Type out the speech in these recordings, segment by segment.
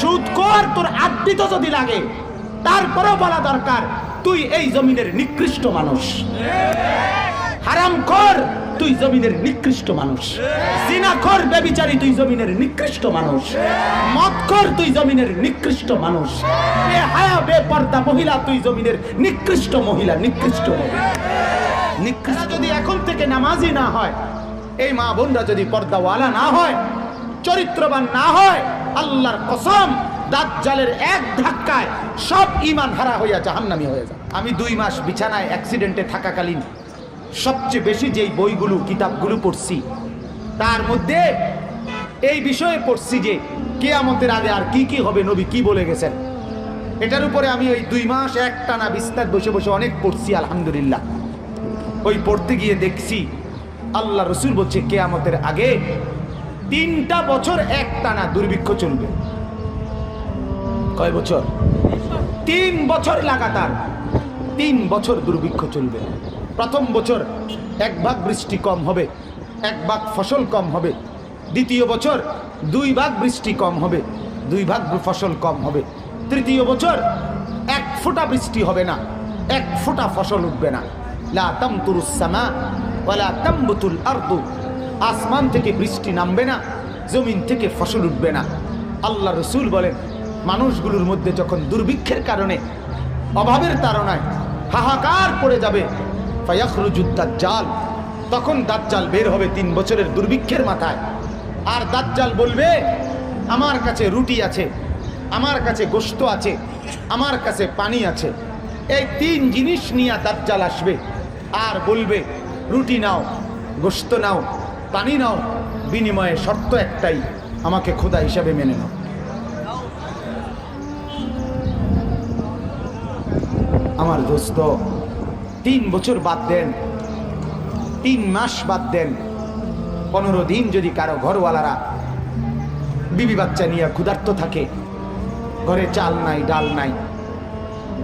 সুদ কর, তোর আড্ডিত যদি লাগে, তারপরেও বলা দরকার, তুই এই জমিনের নিকৃষ্ট মানুষ। হারাম কর, তুই জমিনের নিকৃষ্ট মানুষ। জিনা কর বেবিচারি তুই জমিনের নিকৃষ্ট মানুষ। মদ কর, তুই জমিনের নিকৃষ্ট মানুষ। হায়া বেপর্দা মহিলা, তুই জমিনের নিকৃষ্ট মহিলা, নিকৃষ্ট নিকৃষ্ট যদি এখন থেকে নামাজি না হয়, এই মা বোনরা যদি পর্দাওয়ালা না হয়, চরিত্রবান না হয় আল্লাহর কসম, দাজ্জালের এক ধাক্কায় সব ইমান হারা হইয়া জাহান্নামি হয়ে যায়। আমি দুই মাস বিছানায় অ্যাক্সিডেন্টে থাকাকালীন সবচেয়ে বেশি যেই বইগুলো, কিতাবগুলো পড়ছি, তার মধ্যে এই বিষয়ে পড়ছি যে, কেয়ামতের আগে আর কি কি হবে, নবী কি বলে গেছেন? এটার উপরে আমি ওই দুই মাস একটানা বিস্তার বসে বসে অনেক পড়ছি, আলহামদুলিল্লাহ। ওই পড়তে গিয়ে দেখছি, আল্লাহ রসুল বলছে, কেয়ামতের আগে তিনটা বছর একটানা দুর্ভিক্ষ চলবে। কয় বছর? তিন বছর লাগাতার, তিন বছর দুর্ভিক্ষ চলবে। প্রথম বছর এক ভাগ বৃষ্টি কম হবে, এক ভাগ ফসল কম হবে। দ্বিতীয় বছর দুই ভাগ বৃষ্টি কম হবে, দুই ভাগ ফসল কম হবে। তৃতীয় বছর এক ফোঁটা বৃষ্টি হবে না, এক ফোঁটা ফসল উঠবে না। লা তামতুরুস সামা ওয়ালা তামবুতুল আরদু। আসমান থেকে বৃষ্টি নামবে না, জমিন থেকে ফসল উঠবে না। আল্লাহ রসুল বলেন, মানুষগুলোর মধ্যে যখন দুর্ভিক্ষের কারণে, অভাবের তাড়নায় হাহাকার পড়ে যাবে জাল তখন দাজ্জাল বের হবে তিন বছরের দুর্ভিক্ষের মাথায়। আর দাজ্জাল বলবে, আমার কাছে রুটি আছে, আমার কাছে গোশত আছে, আমার কাছে পানি আছে। এই তিন জিনিস নিয়ে দাজ্জাল আসবে, আর বলবে, রুটি নাও, গোশত নাও পানি নাও, বিনিময়ে শর্ত একটাই, আমাকে খোদা হিসাবে মেনে নাও। আমার দোস্ত, তিন বছর বাদ দেন, তিন মাস বাদ দেন, পনেরো দিন যদি কারও ঘরওয়ালারা বিবি বাচ্চা নিয়ে ক্ষুধার্ত থাকে, ঘরে চাল নাই, ডাল নাই,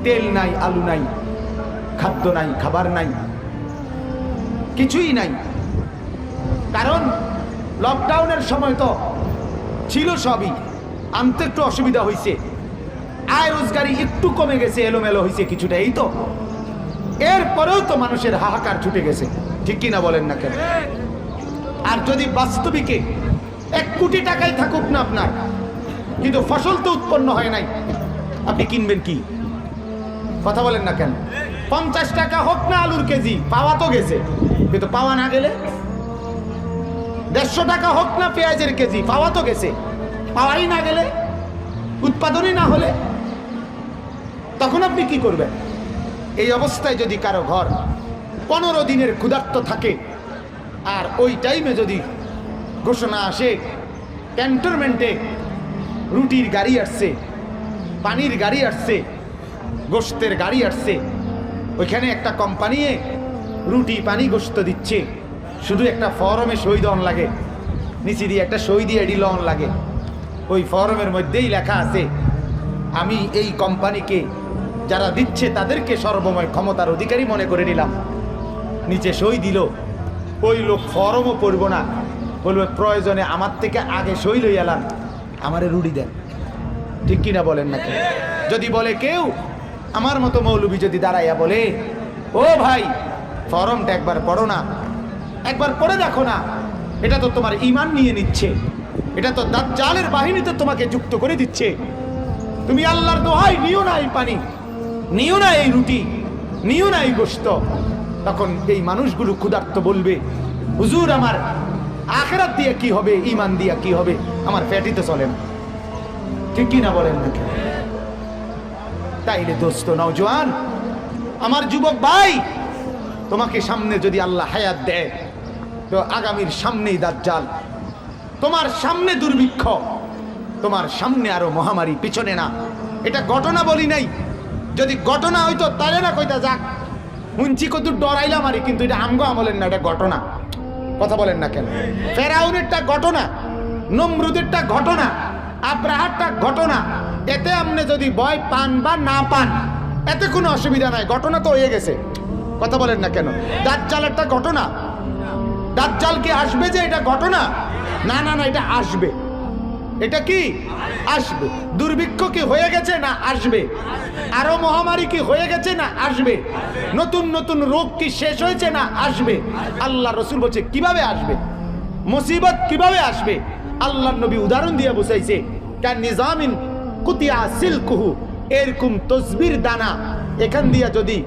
তেল নাই, আলু নাই, খাদ্য নাই, খাবার নাই, কিছুই নাই কারণ লকডাউনের সময় তো ছিল সবই। আনতে একটু অসুবিধা হয়েছে আয় রোজগারি একটু কমে গেছে, এলোমেলো হয়েছে কিছুটা, এই তো। এরপরেও তো মানুষের হাহাকার ছুটে গেছে। ঠিক কিনা বলেন না কেন? আর যদি বাস্তবিকে এক কোটি টাকাই থাকুক না আপনার, কিন্তু ফসল তো উৎপন্ন হয় নাই, আপনি কিনবেন কি? কথা বলেন না কেন? পঞ্চাশ টাকা হোক না আলুর কেজি, পাওয়া তো গেছে। কিন্তু পাওয়া না গেলে দেড়শো টাকা হোক না পেঁয়াজের কেজি, পাওয়া তো গেছে। পাওয়াই না গেলে, উৎপাদনই না হলে, তখন আপনি কি করবেন? এই অবস্থায় যদি কারও ঘর পনেরো দিনের ক্ষুধার্ত থাকে, আর ওই টাইমে যদি ঘোষণা আসে ক্যান্টনমেন্টে রুটির গাড়ি আসছে, পানির গাড়ি আসছে গোস্তের গাড়ি আসছে, ওইখানে একটা কোম্পানি রুটি পানি গোস্ত দিচ্ছে শুধু একটা ফরমে সই দেওয়ান লাগে। নিচে দিয়ে একটা সই দিয়ে ডিলন লাগে। ওই ফরমের মধ্যেই লেখা আছে, আমি এই কোম্পানিকে যারা দিচ্ছে তাদেরকে সর্বময় ক্ষমতার অধিকারী মনে করে নিলাম। নিচে সই দিল, ওই লোক ফরমও পড়ব না। বলবে, প্রয়োজনে আমার থেকে আগে সই লই এলাম। আমারে রুড়ি দেন। ঠিক কিনা বলেন নাকি? যদি বলে কেউ, আমার মতো মৌলবী যদি দাঁড়াইয়া বলে, ও ভাই, ফরমটা একবার পড়ো না। একবার পড়ে দেখো না। এটা তো তোমার ইমান নিয়ে নিচ্ছে। এটা তো দাজ্জালের বাহিনীতে তোমাকে যুক্ত করে দিচ্ছে। তুমি আল্লাহর দোহাই নিও না এই পানি। নিও না এই রুটি। নিও না এই গোস্ত তখন এই মানুষগুলো ক্ষুধার্ত বলবে, হুজুর আমার, আখেরাত দিয়ে কি হবে? ইমান দিয়া কি হবে? আমার ফ্যাটিতে চলে না। ঠিক না বলেন নাকি? তাইলে দোস্ত নওজোয়ান আমার যুবক ভাই, তোমাকে সামনে যদি আল্লাহ হায়াত দেয় তো আগামীর সামনেই দাজ্জাল। তোমার সামনে দুর্ভিক্ষ, তোমার সামনে আরও মহামারী, পিছনে না। এটা ঘটনা বলি নাই। যদি ঘটনা হইতো, তাহলে না কইতা যাক। হুঞ্চি কত ডরাইলাম আরে, কিন্তু এটা আমগো আমলেন না, এটা ঘটনা। কথা বলেন না কেন? ফেরাউনেরটা ঘটনা, নমরুদেরটা ঘটনা, আব্রাহারটা ঘটনা। এতে আপনি যদি ভয় পান বা না পান, এতে কোনো অসুবিধা নাই। ঘটনা তো হয়ে গেছে। কথা বলেন না কেন? দাঁত দাজ্জালেরটা ঘটনা। দাজ্জাল কি আসবে যে এটা ঘটনা? না না না, এটা আসবে। এটা কি? আসবে। দুর্ভিক্ষ কি হয়ে গেছে না আসবে? আরও মহামারী কি হয়ে গেছে না আসবে? নতুন নতুন রোগ কি শেষ হয়েছে না আসবে? আল্লাহ রসুল বলছে, কীভাবে আসবে? মুসিবত কীভাবে আসবে? আল্লাহ নবী উদাহরণ দিয়ে বুঝাইছে কার নিজামিন কুতিয়া সিলকুহু, এরকম তসবির দানা এখান দিয়া যদি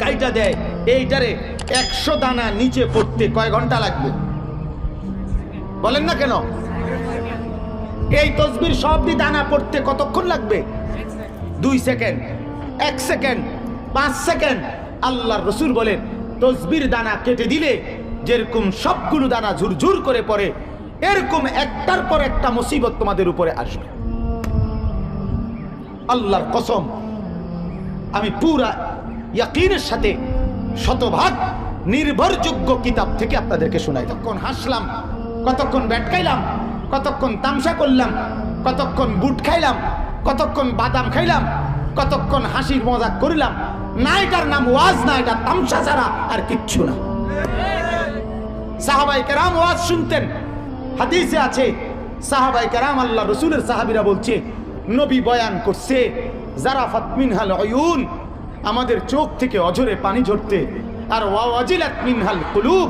কাইটা দেয়, এইটারে একশো দানা নিচে পড়তে কয় ঘণ্টা লাগবে? বলেন না কেন? এই তসবির সবটি দানা পড়তে কতক্ষণ লাগবে? দুই সেকেন্ড, এক সেকেন্ড, পাঁচ সেকেন্ড। আল্লাহর রসুল বলেন, তসবির দানা কেটে দিলে যেরকম সবগুলো দানা ঝুরঝুর করে পড়ে, এরকম একটার পর একটা মুসিবত তোমাদের উপরে আসবে। আল্লাহর কসম, আমি পুরা ইয়াকিনের সাথে শতভাগ নির্ভরযোগ্য কিতাব থেকে আপনাদেরকে শোনাই তখন হাসলাম, কতক্ষণ ব্যাট খাইলাম, কতক্ষণ তামসা করলাম, কতক্ষণ বুট খাইলাম, কতক্ষণ বাদাম খাইলাম, কতক্ষণ হাসির মজা করিলাম। না এটার নাম ওয়াজ, না এটা তামসা ছাড়া আর কিচ্ছু না। সাহাবাই কেরাম ওয়াজ শুনতেন। হাদিসে আছে, সাহাবাই কেরাম আল্লাহ রসুলের সাহাবিরা বলছে, নবী বয়ান করছে যারা ফাতমিনহাল অয়ুন, আমাদের চোখ থেকে অঝরে পানি ঝরতে আর ওয়াজিলাত মিনহাল কুলুব